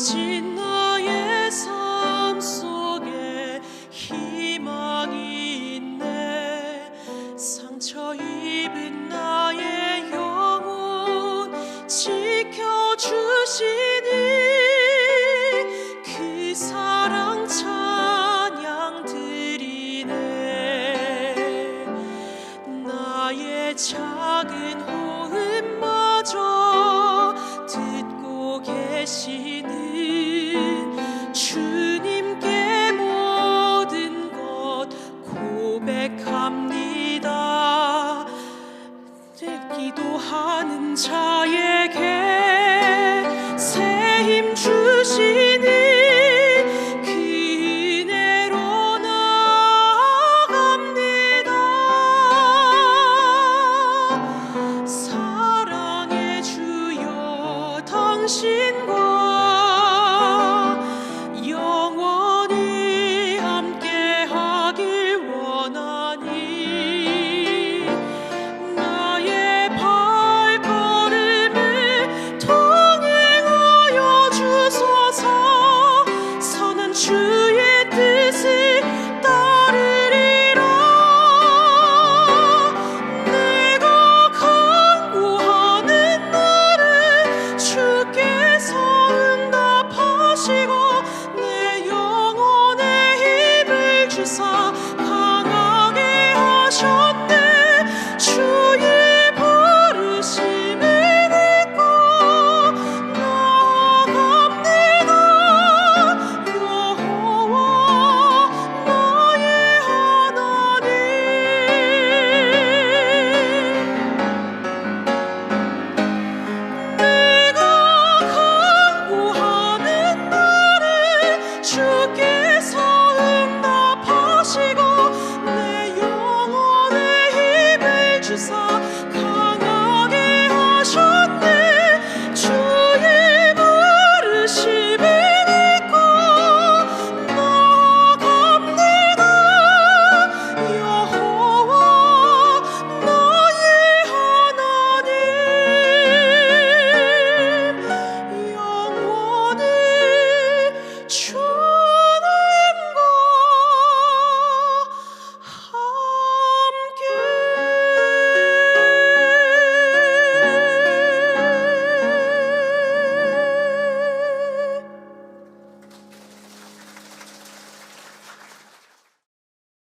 무너진 나의 삶 속에 희망이 있네. 상처 입은 나의 영혼 지켜주시 기도하는 자에게 새 힘 주시니 당신과 oh.